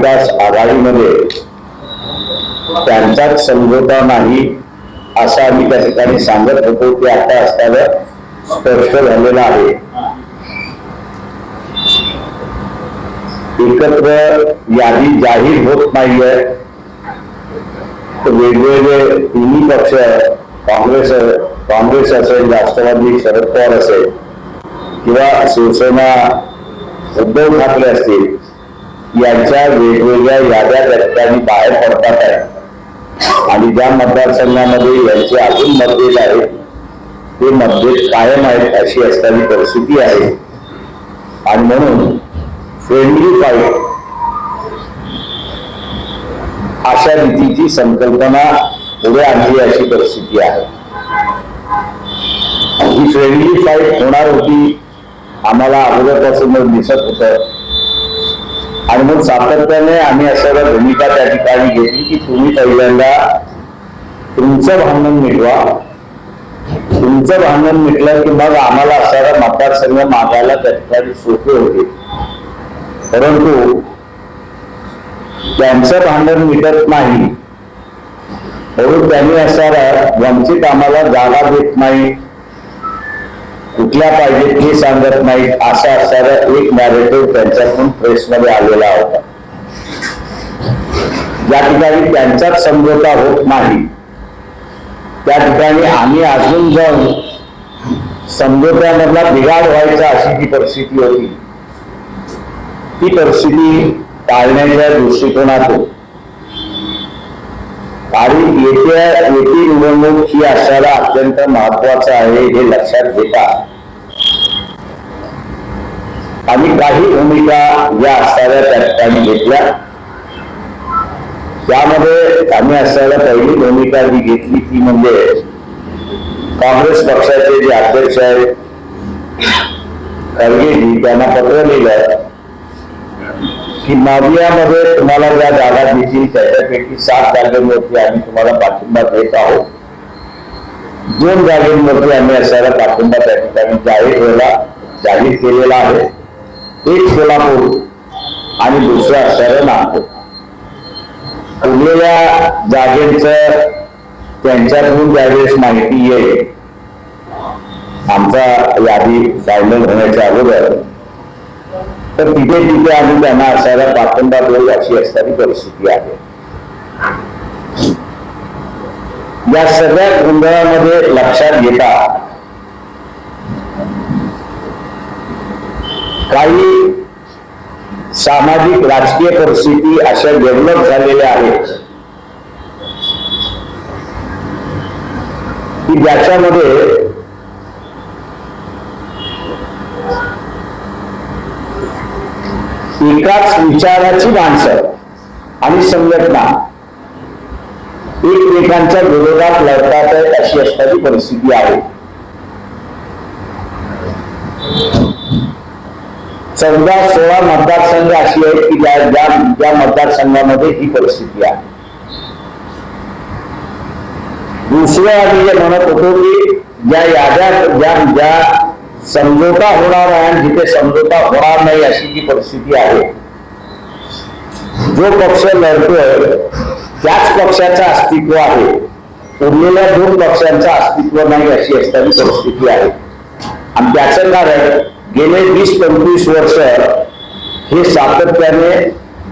महाविकास आघाडीमध्ये त्यांचाच समजोता नाही असं आम्ही त्या ठिकाणी सांगत होतो की आता असताना स्पष्ट झालेलं आहे. एकत्र यादी जाहीर होत नाहीये. तर वेगवेगळे तिन्ही पक्ष काँग्रेस काँग्रेस असेल राष्ट्रवादी शरद पवार असेल किंवा शिवसेना उद्धव ठाकरे असतील यांच्या वेगवेगळ्या याद्या त्या ठिकाणी बाहेर पडतात आहे. आणि ज्या मतदारसंघामध्ये यांचे अजून मतभेद आहेत ते मतभेद कायम आहेत अशी असणारी परिस्थिती आहे. आणि म्हणून फ्रेंडली फाईट अशा रीतीची संकल्पना पुढे आणली अशी परिस्थिती आहे. ही फ्रेंडली फाईट होणार होती आम्हाला अगोदरपासून दिसत होतं. आणि मग सातत्याने आम्ही अशा भूमिका त्या ठिकाणी घेतली की तुम्ही पहिल्यांदा तुमचं भांडण मिटवा. तुमचं भांडण मिटलं की मग आम्हाला असणारा मतदारसंघ मागायला त्या ठिकाणी सोपे होते. परंतु त्यांचं भांडण मिटत नाही म्हणून त्यांनी असणारा वंचित आम्हाला जागा देत नाही. कुठल्या पाहिजे ते सांगत नाहीत असा असणारा एक नॅरेटिव्ह त्यांच्याकडून प्रेसमध्ये आलेला होता. ज्या ठिकाणी त्यांचाच समझोता होत नाही त्या ठिकाणी आम्ही अजून जाऊन समझोत्यामधला बिघाड व्हायचा अशी जी परिस्थिती होती ती परिस्थिती टाळण्याच्या दृष्टिकोनातून आणि येत्या येथील निवडणूक ही असायला अत्यंत महत्वाचं आहे हे लक्षात घेता. आम्ही काही भूमिका या असणाऱ्या त्या ठिकाणी घेतल्या. त्यामध्ये आम्ही असायला पहिली भूमिका जी घेतली ती म्हणजे काँग्रेस पक्षाचे जे अध्यक्ष आहेत खरगेजी त्यांना पत्र लिहिलं. की नवियामध्ये तुम्हाला ज्या जागा देतील त्याच्यापैकी सात जागेवरती आम्ही तुम्हाला पाठिंबा देत आहोत. दोन जागेवरती आम्ही असायला पाठिंबा त्या ठिकाणी जाहीर केला जाहीर केलेला आहे. एक सोलापूर आणि दुसरं असणारं नागपूर उरलेल्या जागेचं त्यांच्याकडून ज्यावेळेस माहिती येईल. आमचा यादी फायनल होण्याच्या अगोदर तर तिथे तिथे आम्ही त्यांना असायला पाठिंबा देऊ अशी असणारी परिस्थिती आहे. या सगळ्या गोंधळामध्ये लक्षात घेता काही सामाजिक राजकीय परिस्थिती अशा डेव्हलप झालेल्या आहेत की ज्याच्यामध्ये एकाच विचाराची माणसं आणि संघटना एकमेकांच्या विरोधात लढतात आहेत अशी असणारी परिस्थिती आहे. चौदा सोळा मतदारसंघ अशी आहेत की ज्या ज्या ज्या मतदारसंघामध्ये ही परिस्थिती आहे. दुसरं आम्ही जे म्हणत होतो की ज्या याद्या ज्या ज्या समझोता होणार आहे आणि जिथे समझोता होणार नाही अशी जी परिस्थिती आहे जो पक्ष लढतोय त्याच पक्षाचं अस्तित्व आहे. उरलेल्या दोन पक्षांचं अस्तित्व नाही अशी असणारी परिस्थिती आहे. आणि त्याचं कारण गेले वीस पंचवीस वर्ष हे सातत्याने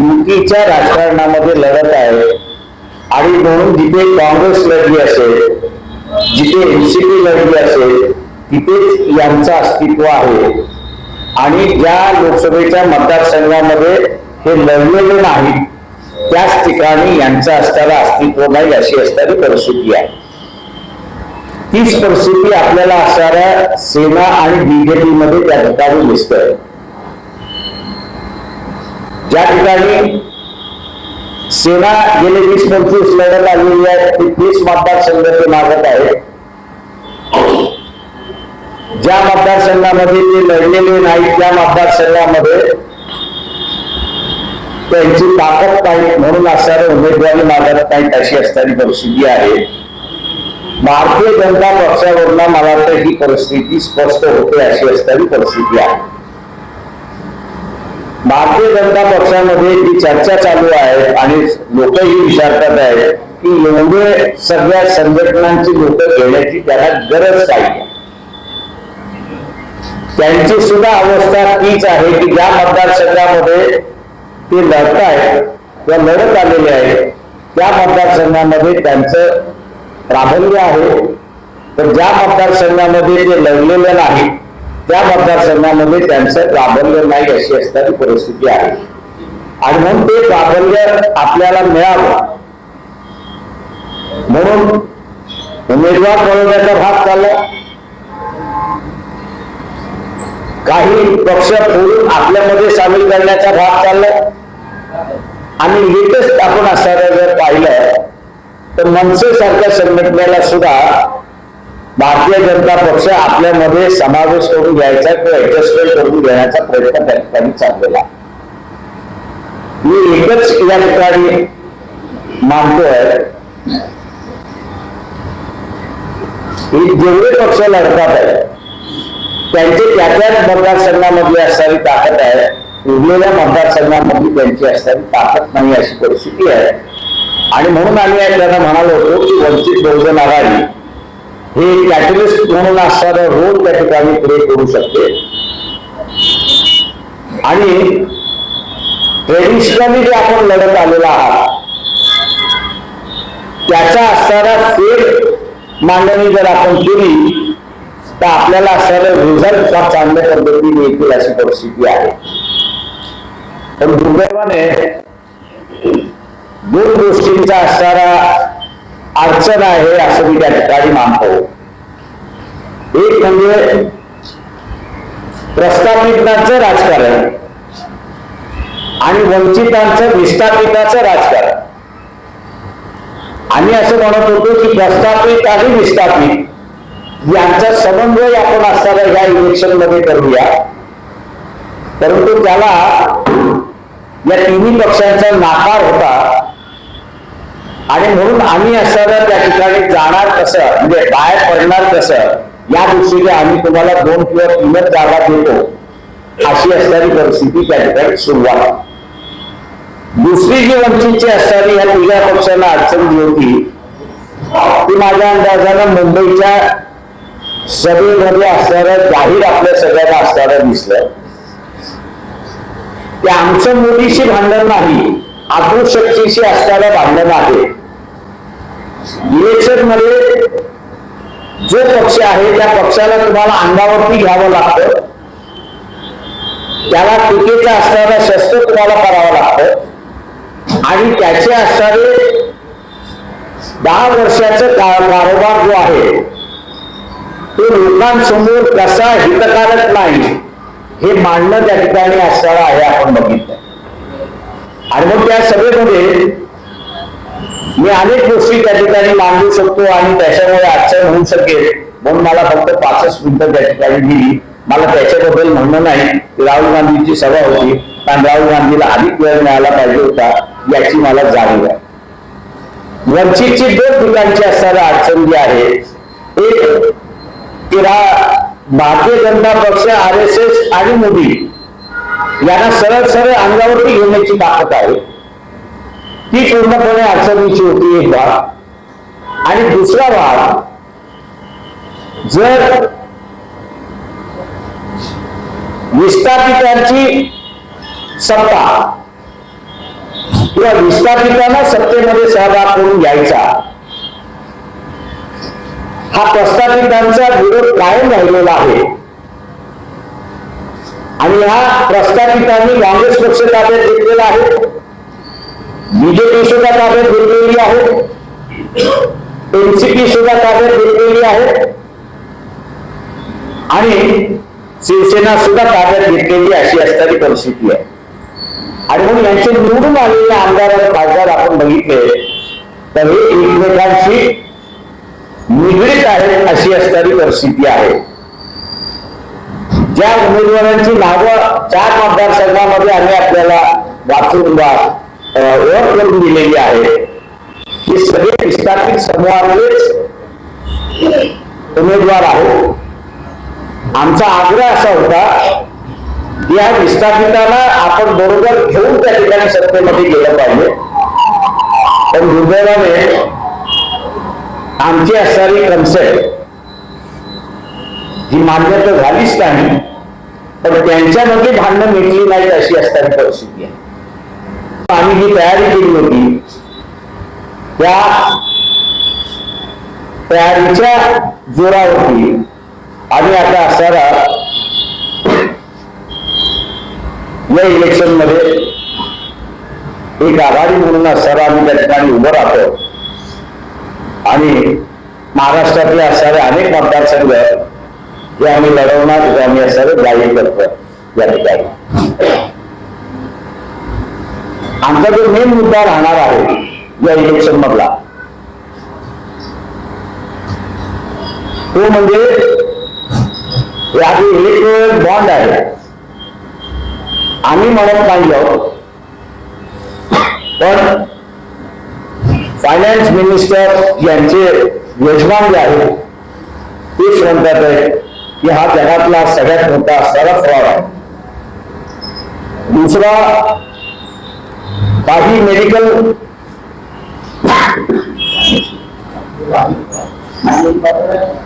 युतीच्या राजकारणामध्ये लढत आहे. आणि म्हणून जिथे काँग्रेस लढली असेल जिथे एनसीपी लढली असेल तिथेच यांचं अस्तित्व आहे. आणि ज्या लोकसभेच्या मतदारसंघामध्ये हे लढलेले नाहीत त्याच ठिकाणी यांचं असताना अस्तित्व नाही अशी असणारी परिस्थिती आहे. तीच परिस्थिती आपल्याला असणाऱ्या सेना आणि बीजेपी मध्ये त्या ठिकाणी दिसतंय. ज्या ठिकाणी सेना गेले वीस पंचवीस लढत आलेली आहे ती तीस मतदारसंघ ते मागत आहे ज्या मतदारसंघामध्ये ते लढलेले नाहीत त्या मतदारसंघामध्ये त्यांची ताकद नाही म्हणून असणारे उमेदवारी मागत नाहीत अशी असणारी परिस्थिती आहे भारतीय जनता पक्षावरून मला वाटतं ही परिस्थिती स्पष्ट होते अशी असणारी परिस्थिती आहे भारतीय जनता पक्षामध्ये जी चर्चा चालू आहे आणि लोकही विचारतात आहेत की एवढे सगळ्या संघटनांची लोक घेण्याची त्याला गरज काय आहे? त्यांची सुद्धा अवस्था तीच आहे की ज्या मतदारसंघामध्ये ते लढत आहेत किंवा लढत आलेले आहेत त्या मतदारसंघामध्ये त्यांचं प्राबल्य आहे. तर ज्या मतदारसंघामध्ये ते लढलेले नाही त्या मतदारसंघामध्ये त्यांचं प्राबल्य नाही अशी असणारी परिस्थिती आहे. आणि म्हणून ते प्राबल्य आपल्याला मिळावं. म्हणून उमेदवार बनवण्याचा भाग चालला. काही पक्ष फोडून आपल्यामध्ये सामील करण्याचा भाग चाललाय. आणि लेटेस्ट आपण असणारं जर पाहिलं तर मनसे सारख्या संघटनेला सुद्धा भारतीय जनता पक्ष आपल्यामध्ये समावेश करून घ्यायचा किंवा ऍडजस्टमेंट करून घेण्याचा प्रयत्न त्या ठिकाणी चाललेला मी एकच या ठिकाणी मानतोय की जेवढे पक्ष लढतात आहेत त्यांचे त्या त्याच मतदारसंघामधली असणारी ताकद आहे. उरलेल्या मतदारसंघामधली त्यांची असणारी ताकद नाही अशी परिस्थिती आहे. आणि म्हणून आम्ही त्यांना म्हणालो होतो की वंचित बहुजन आघाडी हे कॅटलिस्ट म्हणून असणारा रोल त्या ठिकाणी पुढे करू शकते. आणि ट्रेडिशनली जे आपण लढत आलेला आहात त्याचा असणारा फेर मांडणी जर आपण केली तर आपल्याला असणारे रिझल्ट फार चांगल्या पद्धतीने येतील अशी परिस्थिती आहे. पण दुर्दैवाने दोन गोष्टींचा असणारा अडचण आहे असं मी त्या ठिकाणी मानतो. एक म्हणजे प्रस्थापितांचं राजकारण आणि वंचितांचं विस्थापिताचं राजकारण. आम्ही असं म्हणत होतो की प्रस्थापित आणि विस्थापित. यांचा समन्वय आपण असताना या इलेक्शनमध्ये करूया. परंतु त्याला या तिन्ही पक्षांचा नाकार होता. आणि म्हणून आम्ही असताना त्या ठिकाणी जाणार कसं म्हणजे बाहेर पडणार कसं या दृष्टीने आम्ही तुम्हाला दोन किंवा तीनच जागा देतो अशी असणारी परिस्थिती त्या ठिकाणी सुरुवात. दुसरी जी वंचितची असणारी या तिघ्या पक्षाला अडचण जी होती ती माझ्या अंदाजानं मुंबईच्या सभेमध्ये असणारं जाहीर आपल्या सगळ्यांना असणारं दिसलं. ते आमचं मुलीशी भांडण नाही आकृ शक्तीशी असणारं भांडण आहे. इलेक्शनमध्ये जो पक्ष आहे त्या पक्षाला तुम्हाला अंगावरती घ्यावं लागतं. त्याला टीकेचा असणारा शस्त्र तुम्हाला करावं लागतं. आणि त्याचे असणारे दहा वर्षाचं का- कारोबार जो आहे तो लोकांसमोर कसा हितकारक नाही हे मांडणं त्या ठिकाणी असणारा आहे आपण बघितलं आणि मग त्या सभेमध्ये मी अनेक गोष्टी त्या ठिकाणी मांडू शकतो आणि त्याच्यामुळे अडचण होऊ शकेल म्हणून मला फक्त पाचच मिनिटं त्या ठिकाणी दिली. मला त्याच्याबद्दल म्हणणं नाही राहुल गांधीची सभा होती कारण राहुल गांधीला अधिक वेळ मिळाला पाहिजे होता याची मला जाणीव आहे. वंचितची दोन ठिकाणची असणारी अडचण जी आहे एक की रा- भारतीय जनता पक्ष आर एस एस आणि मोदी यांना सरळ सरळ अंगावरती घेण्याची ताकद आहे. ती पूर्णपणे अडचणीची होती एक भाग आणि दुसरा भाग जर विस्थापितांची सत्ता किंवा विस्थापितांना सत्तेमध्ये सहभाग करून घ्यायचा हा प्रस्थापितांचा विरोध कायम राहिलेला आहे. आणि हा प्रस्थापितांनी काँग्रेस पक्ष ताब्यात घेतलेला आहे. बीजेपी सुद्धा ताब्यात घेतलेली आहे. एनसीपी सुद्धा ताब्यात घेतलेली आहे. आणि शिवसेना सुद्धा ताब्यात घेतलेली अशी असणारी परिस्थिती आहे. आणि म्हणून यांचे निवडून आलेले आमदार आणि खासदार आपण बघितले तर हे एकमेकांशी निगडीत आहेत अशी असणारी परिस्थिती आहे. ज्या उमेदवारांची नावं चार मतदारसंघामध्ये आम्ही आपल्याला वाचून ओळख करून दिलेली आहे की सगळे विस्थापित समूहातलेच उमेदवार आहेत. आमचा आग्रह असा होता की या विस्थापिताला आपण बरोबर घेऊन त्या ठिकाणी सत्तेमध्ये गेलं पाहिजे. पण दुर्दैवाने आमची असणारी कन्सेप्ट ही मान्यता झालीच नाही पण त्यांच्यामध्ये भांडणं मिटली नाहीत अशी असणारी परिस्थिती आहे. आम्ही जी तयारी केली होती त्या तयारीच्या जोरावरती आम्ही आता असणारा या इलेक्शनमध्ये एक आघाडी म्हणून असणारा आम्ही त्या ठिकाणी उभं राहतो. आणि महाराष्ट्रातले असणारे अनेक मतदारसंघ हे आम्ही लढवणार हे आम्ही असणारे जाहीर करतो या ठिकाणी. आमचा जो मेन मुद्दा राहणार आहे या इलेक्शन मधला तो म्हणजे हे आधी इलेक्ट्रॉनिक बॉन्ड आहे. आम्ही म्हणत नाही आहोत पण फायनान्स मिनिस्टर यजमान जे आहेत तेच म्हणतात आहे, की हा जगातला सगळ्यात मोठा असणारा फ्रॉड आहे. दुसरा, काही मेडिकल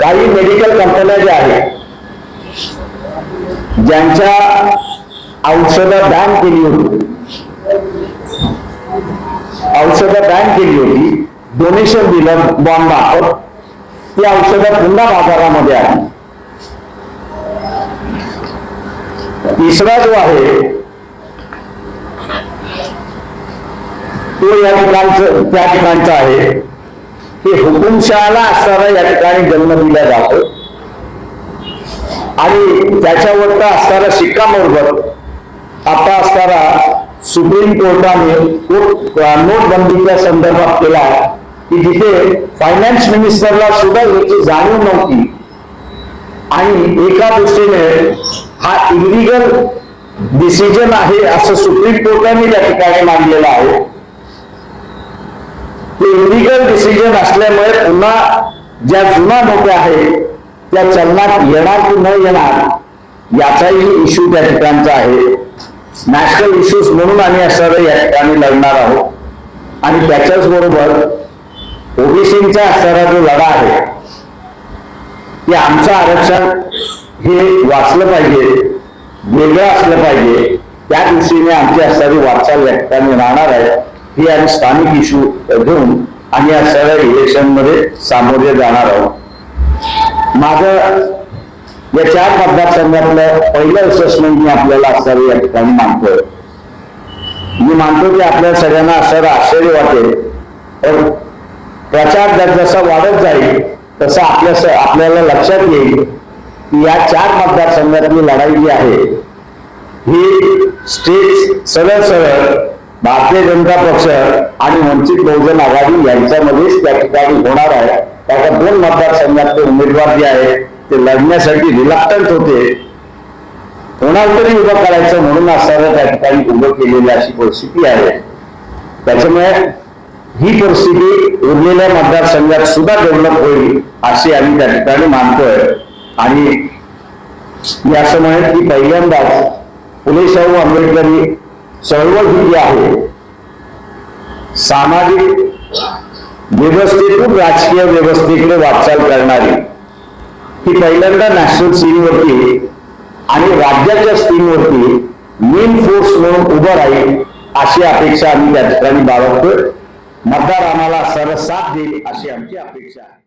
काही मेडिकल कंपन्या ज्या आहेत, ज्यांच्या औषधं बॅन केली होती औषधं बॅन केली होती. डोनेशन दिलं बॉन्ड मार्फत. ती औषधं पुन्हा बाजारामध्ये आली. तिसरा जो आहे तो या ठिकाणचं त्या ठिकाणचा आहे. हे हुकुमशहाला असणारा या ठिकाणी जन्म दिला जातो. आणि त्याच्यावरचा असणारा शिक्कामोर्तब. आता असणारा सुप्रीम कोर्टाने नोटबंदीच्या संदर्भात केला की जिथे फायनान्स मिनिस्टरला सुद्धा याची जाणीव नव्हती. आणि एका दृष्टीने हा इलिगल डिसिजन आहे असं सुप्रीम कोर्टाने त्या ठिकाणी मानलेलं आहे. ते इलिगल डिसिजन असल्यामुळे पुन्हा ज्या जुना नोट्या आहेत त्या चलनात येणार की न येणार याचाही इश्यू त्या ठिकाणचा आहे. नॅशनल इश्यूज म्हणून आम्ही असणारे या ठिकाणी लढणार आहोत. आणि त्याच्याच बरोबर ओबीसींचा असणारा जो लढा आहे की आमचं आरक्षण हे वाचलं पाहिजे वेगळं असलं पाहिजे. त्या दृष्टीने आमची असणारी वाटचाल या ठिकाणी राहणार आहे. ही आम्ही स्थानिक इश्यू घेऊन आम्ही असणाऱ्या इलेक्शनमध्ये सामोरे जाणार आहोत. माझं या चार मतदारसंघातलं पहिलं असेसमेंट मी आपल्याला असणारे या ठिकाणी मानतोय? मी मानतो की आपल्या सगळ्यांना असं आश्चर्य वाटेल. पण प्रचार जसा वाढत जाईल तसं आपल्या आपल्याला लक्षात येईल की या चार मतदारसंघातली लढाई जी आहे ही स्टेट सरळ सरळ भारतीय जनता पक्ष आणि वंचित बहुजन आघाडी यांच्यामध्येच त्या ठिकाणी होणार आहे. त्याच्या दोन मतदारसंघातले उमेदवार जे आहेत ते लढण्यासाठी रिलक्टंट होते. कोणाला तरी उभं करायचं म्हणून असणारं त्या ठिकाणी उभं केलेली अशी परिस्थिती आहे. त्याच्यामुळे ही परिस्थिती उरलेल्या मतदारसंघात सुद्धा डेव्हलप होईल अशी आम्ही त्या ठिकाणी मानतोय. आणि मी असं म्हणेन की पहिल्यांदाच फुले शाहू आंबेडकरी चळवळ ही जी आहे. सामाजिक व्यवस्थेतून राजकीय व्यवस्थेकडे वाटचाल करणारी की पहिल्यांदा नॅशनल सीनवरती आणि राज्याच्या स्कीमवरती मेन फोर्स म्हणून उभं राहील अशी अपेक्षा आम्ही त्या ठिकाणी बाळगतोय. मतदार आम्हाला सरळ साथ देईल अशी आमची अपेक्षा आहे.